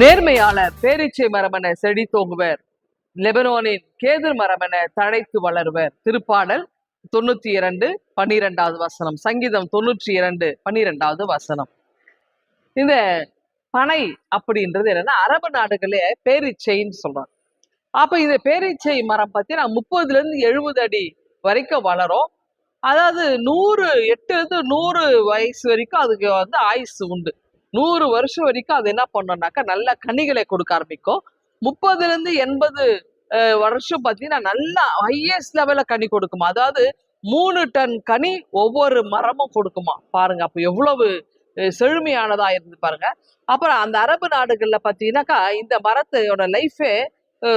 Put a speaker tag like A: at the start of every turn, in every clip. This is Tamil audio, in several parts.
A: நேர்மையாளர் பேரீச்சை மரமென செடி தோங்குவர். லெபனோனின் கேதிர் மரமென தழைத்து வளருவர். திருப்பாடல் தொண்ணூத்தி இரண்டு பன்னிரெண்டாவது வசனம். சங்கீதம் தொண்ணூற்றி இரண்டு பன்னிரெண்டாவது வசனம். இந்த பனை அப்படின்றது என்னன்னா அரபு நாடுகளே பேரீச்சைன்னு சொல்றாங்க. அப்ப இந்த பேரீச்சை மரம் பத்தி நான் முப்பதுல இருந்து எழுபது அடி வரைக்கும் வளரும். அதாவது நூறு எட்டு இருந்து நூறு வயசு வரைக்கும் அதுக்கு வந்து ஆயுசு உண்டு. நூறு வருஷம் வரைக்கும் அது என்ன பண்ணோம்னாக்கா நல்ல கனிகளை கொடுக்க ஆரம்பிக்கும். முப்பதுலேருந்து எண்பது வருஷம் பார்த்தீங்கன்னா நல்லா ஹையஸ்ட் லெவலில் கனி கொடுக்குமா? அதாவது மூணு டன் கனி ஒவ்வொரு மரமும் கொடுக்குமா? பாருங்க அப்போ எவ்வளவு செழுமையானதாக செழுமையானதா இருந்து பாருங்க. அப்புறம் அந்த அரபு நாடுகள்ல பார்த்தீங்கன்னாக்கா இந்த மரத்தோட லைஃபே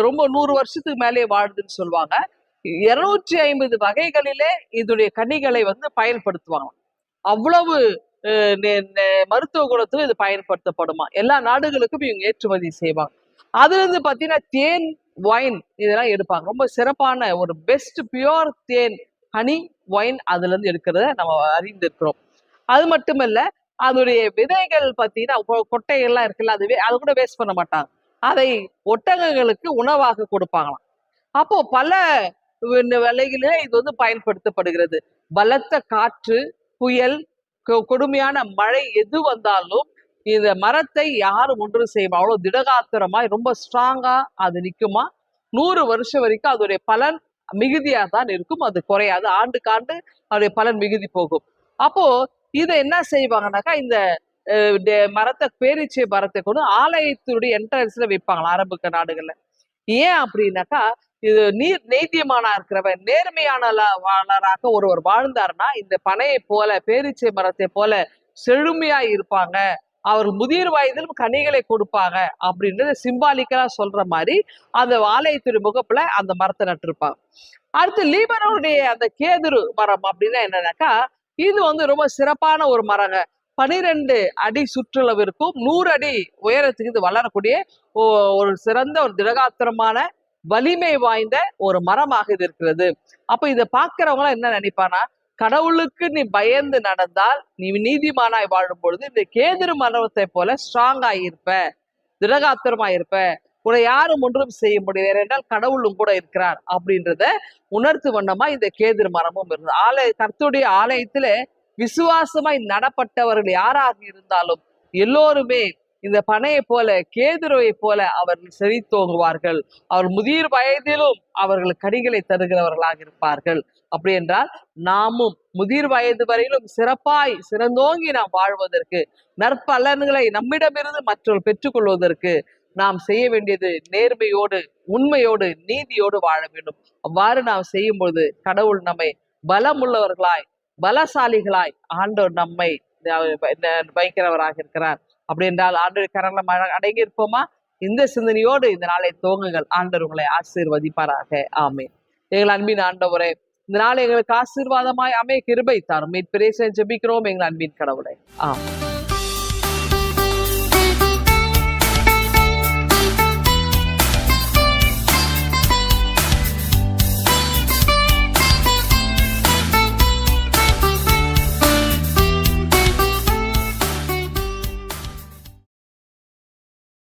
A: ரொம்ப நூறு வருஷத்துக்கு மேலே வாழுதுன்னு சொல்லுவாங்க. இருநூற்றி ஐம்பது வகைகளிலே இதோடைய கனிகளை வந்து பயன்படுத்துவாங்க. அவ்வளவு மருத்துவ குணத்துக்கு இது பயன்படுத்தப்படுமா? எல்லா நாடுகளுக்கும் இவங்க ஏற்றுமதி செய்வாங்க. அதுல இருந்து பாத்தீங்கன்னா தேன் ஒயின் இதெல்லாம் எடுப்பாங்க. ரொம்ப சிறப்பான ஒரு பெஸ்ட் பியோர் தேன் ஹனி ஒயின் அதுல இருந்து எடுக்கிறத நம்ம அறிந்திருக்கிறோம். அது மட்டுமல்ல அதனுடைய விதைகள் பார்த்தீங்கன்னா கொட்டைகள்லாம் இருக்குல்ல அது அது கூட வேஸ்ட் பண்ண மாட்டாங்க. அதை ஒட்டகங்களுக்கு உணவாக கொடுப்பாங்களாம். அப்போ பல வேலைகளிலே இது வந்து பயன்படுத்தப்படுகிறது. பலத்த காற்று புயல் கொடுமையான மழை எது வந்தாலும் இந்த மரத்தை யாரும் ஒன்று செய்யும்? அவ்வளவு திடகாத்திரமாய் ரொம்ப ஸ்ட்ராங்கா அது நிக்குமா? நூறு வருஷம் வரைக்கும் அதோடைய பலன் மிகுதியாக தான் இருக்கும். அது குறையாது. ஆண்டுக்கு ஆண்டு அதோடைய பலன் மிகுதி போகும். அப்போ இதை என்ன செய்வாங்கனாக்கா இந்த அஹ், மரத்தை பேரிச்சை மரத்தை கொண்டு ஆலயத்தினுடைய என்ட்ரன்ஸ்ல வைப்பாங்களா அரபுக்க நாடுகள்ல. ஏன் அப்படின்னாக்கா இது நீர் நெய்த்தியமானா இருக்கிறவன் நேர்மையானவராக ஒருவர் வாழ்ந்தாருன்னா இந்த பனையை போல பேரீச்சை மரத்தை போல செழுமையா இருப்பாங்க. அவர் முதிர் வயதிலும் கனிகளை கொடுப்பாங்க அப்படின்றத சிம்பாலிக்கலா சொல்ற மாதிரி அந்த ஆலயத்துடைய முகப்புல அந்த மரத்தை நட்டிருப்பாங்க. அடுத்து லீபனோடைய அந்த கேதுரு மரம் அப்படின்னா என்னன்னாக்கா இது வந்து ரொம்ப சிறப்பான ஒரு மரங்க. பனிரெண்டு அடி சுற்றளவிற்கும் நூறு அடி உயரத்துக்கு இது வளரக்கூடிய ஓ- ஒரு சிறந்த ஒரு திடகாத்திரமான வலிமை வாய்ந்த ஒரு மரமாக இது இருக்கிறது. அப்ப இதை பார்க்கிறவங்க என்ன நினைப்பானா கடவுளுக்கு நீ பயந்து நடந்தால் நீ நீதிமானாய் வாழும் பொழுது இந்த கேதுரு மரத்தை போல ஸ்ட்ராங் இருப்ப திடகாத்திரமா இருப்ப உன்னை யாரும் ஒன்றும் செய்ய முடியாது என்றால் கடவுளும் கூட இருக்கிறார் அப்படின்றத உணர்த்து வண்ணமா இந்த கேதிரு மரமும் இருந்தது. ஆலய கர்த்தருடைய ஆலயத்துல விசுவாசமாய் நடப்பட்டவர்கள் யாராக இருந்தாலும் எல்லோருமே இந்த பனையை போல கேதுருவை போல அவர்கள் செழித்தோங்குவார்கள் அவர் முதிர் வயதிலும் அவர்கள் கனிகளை தருகிறவர்களாக இருப்பார்கள். அப்படி என்றால் நாமும் முதிர் வயது வரையிலும் சிறப்பாய் சிறந்தோங்கி நாம் வாழ்வதற்கு நற்பலன்களை நம்மிடமிருந்து மற்றவர்கள் பெற்றுக்கொள்வதற்கு நாம் செய்ய வேண்டியது நேர்மையோடு உண்மையோடு நீதியோடு வாழ வேண்டும். அவ்வாறு நாம் செய்யும் பொழுது கடவுள் நம்மை பலமுள்ளவர்களாய் பலசாலிகளாய் ஆண்டவர் நம்மை வைக்கிறவராக இருக்கிறார். அப்படி என்றால் ஆண்டு கரணம் அடங்கி இருப்போமா இந்த சிந்தனையோடு இந்த நாளை துவங்குங்கள். ஆண்டவர் உங்களை ஆசீர்வதிப்பாராக. ஆமே எங்கள் அன்பின் ஆண்டவரே இந்த நாள் எங்களுக்கு ஆசீர்வாதமாய் அமை கிருபை தாரும். மீட்பிரேசன் ஜெபிக்கிறோம் எங்கள் அன்பின் கடவுளை. ஆம்